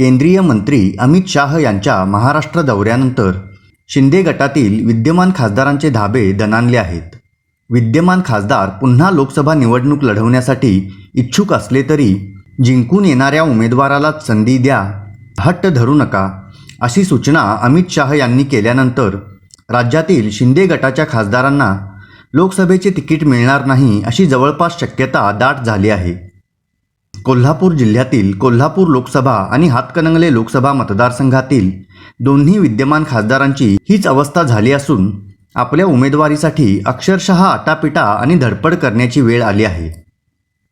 केंद्रीय मंत्री अमित शाह यांच्या महाराष्ट्र दौऱ्यानंतर शिंदे गटातील विद्यमान खासदारांचे धाबे दणाणले आहेत. विद्यमान खासदार पुन्हा लोकसभा निवडणूक लढवण्यासाठी इच्छुक असले तरी जिंकून येणाऱ्या उमेदवारालाच संधी द्या हट्ट धरू नका अशी सूचना अमित शाह यांनी केल्यानंतर राज्यातील शिंदे गटाच्या खासदारांना लोकसभेचे तिकीट मिळणार नाही अशी जवळपास शक्यता दाट झाली आहे. कोल्हापूर जिल्ह्यातील कोल्हापूर लोकसभा आणि हातकणंगले लोकसभा मतदारसंघातील दोन्ही विद्यमान खासदारांची हीच अवस्था झाली असून आपल्या उमेदवारीसाठी अक्षरशः आटापिटा आणि धडपड करण्याची वेळ आली आहे.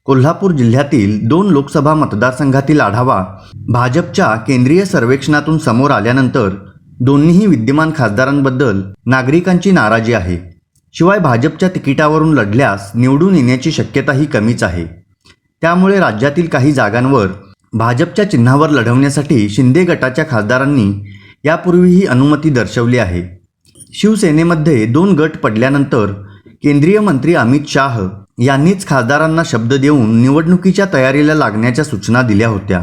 कोल्हापूर जिल्ह्यातील दोन लोकसभा मतदारसंघातील आढावा भाजपच्या केंद्रीय सर्वेक्षणातून समोर आल्यानंतर दोन्हीही विद्यमान खासदारांबद्दल नागरिकांची नाराजी आहे. शिवाय भाजपच्या तिकिटावरून लढल्यास निवडून येण्याची शक्यताही कमीच आहे. त्यामुळे राज्यातील काही जागांवर भाजपच्या चिन्हावर लढवण्यासाठी शिंदे गटाच्या खासदारांनी यापूर्वीही अनुमती दर्शवली आहे. शिवसेनेमध्ये दोन गट पडल्यानंतर केंद्रीय मंत्री अमित शाह यांनीच खासदारांना शब्द देऊन निवडणुकीच्या तयारीला लागण्याच्या सूचना दिल्या होत्या.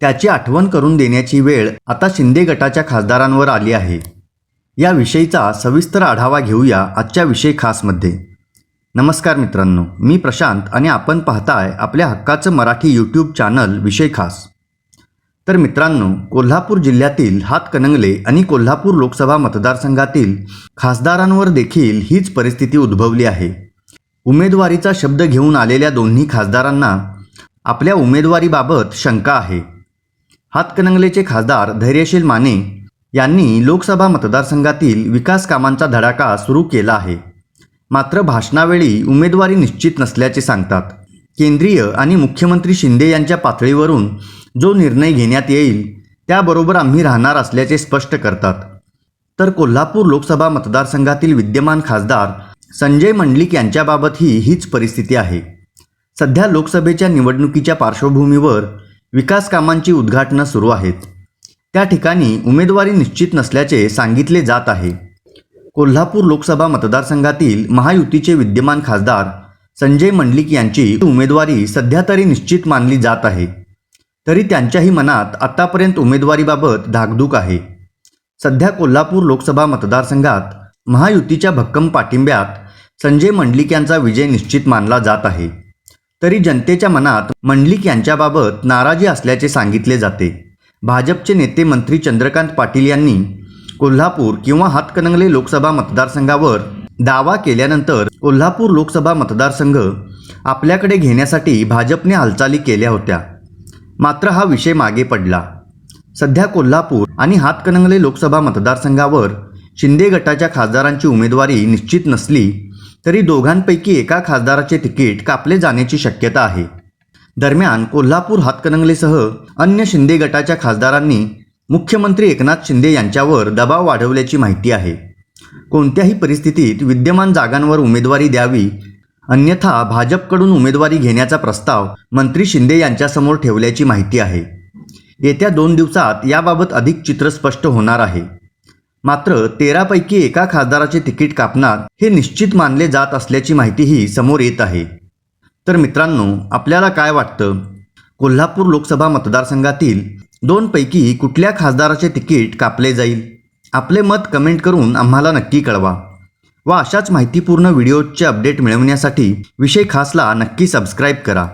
त्याची आठवण करून देण्याची वेळ आता शिंदे गटाच्या खासदारांवर आली आहे. याविषयीचा सविस्तर आढावा घेऊया आजच्या विषय खासमध्ये. नमस्कार मित्रांनो मी प्रशांत आणि आपण पाहताय आपल्या हक्काचं मराठी यूट्यूब चॅनल विषय खास. तर मित्रांनो कोल्हापूर जिल्ह्यातील हातकणंगले आणि कोल्हापूर लोकसभा मतदारसंघातील खासदारांवर देखील हीच परिस्थिती उद्भवली आहे. उमेदवारीचा शब्द घेऊन आलेल्या दोन्ही खासदारांना आपल्या उमेदवारीबाबत शंका आहे. हातकणंगलेचे खासदार धैर्यशील माने यांनी लोकसभा मतदारसंघातील विकास कामांचा धडाका सुरू केला आहे. मात्र भाषणावेळी उमेदवारी निश्चित नसल्याचे सांगतात. केंद्रीय आणि मुख्यमंत्री शिंदे यांच्या पातळीवरून जो निर्णय घेण्यात येईल त्याबरोबर आम्ही राहणार असल्याचे स्पष्ट करतात. तर कोल्हापूर लोकसभा मतदारसंघातील विद्यमान खासदार संजय मंडलिक यांच्याबाबतही हीच परिस्थिती आहे. सध्या लोकसभेच्या निवडणुकीच्या पार्श्वभूमीवर विकास कामांची उद्घाटनं सुरू आहेत. त्या ठिकाणी उमेदवारी निश्चित नसल्याचे सांगितले जात आहे. कोल्हापूर लोकसभा मतदारसंघातील महायुतीचे विद्यमान खासदार संजय मंडलिक यांची उमेदवारी सध्या तरी निश्चित मानली जात आहे. तरी त्यांच्याही मनात आतापर्यंत उमेदवारीबाबत धाकधूक आहे. सध्या कोल्हापूर लोकसभा मतदारसंघात महायुतीच्या भक्कम पाठिंब्यात संजय मंडलिक यांचा विजय निश्चित मानला जात आहे. तरी जनतेच्या मनात मंडलिक यांच्याबाबत नाराजी असल्याचे सांगितले जाते. भाजपचे नेते मंत्री चंद्रकांत पाटील यांनी कोल्हापूर किंवा हातकणंगले लोकसभा मतदारसंघावर दावा केल्यानंतर कोल्हापूर लोकसभा मतदारसंघ आपल्याकडे घेण्यासाठी भाजपने हालचाली केल्या होत्या. मात्र हा विषय मागे पडला. सध्या कोल्हापूर आणि हातकणंगले लोकसभा मतदारसंघावर शिंदे गटाच्या खासदारांची उमेदवारी निश्चित नसली तरी दोघांपैकी एका खासदाराचे तिकीट कापले जाण्याची शक्यता आहे. दरम्यान कोल्हापूर हातकणंगलेसह अन्य शिंदे गटाच्या खासदारांनी मुख्यमंत्री एकनाथ शिंदे यांच्यावर दबाव वाढवल्याची माहिती आहे. कोणत्याही परिस्थितीत विद्यमान जागांवर उमेदवारी द्यावी अन्यथा भाजपकडून उमेदवारी घेण्याचा प्रस्ताव मंत्री शिंदे यांच्यासमोर ठेवल्याची माहिती आहे. येत्या दोन दिवसात याबाबत अधिक चित्र स्पष्ट होणार आहे. मात्र तेरापैकी एका खासदाराचे तिकीट कापणार हे निश्चित मानले जात असल्याची माहितीही समोर येत आहे. तर मित्रांनो आपल्याला काय वाटतं? कोल्हापूर लोकसभा मतदारसंघातील दोनपैकी कुठल्या खासदाराचे तिकीट कापले जाईल? आपले मत कमेंट करून आम्हाला नक्की कळवा. व अशाच माहितीपूर्ण व्हिडिओचे अपडेट मिळवण्यासाठी विषय खासला नक्की सबस्क्राईब करा.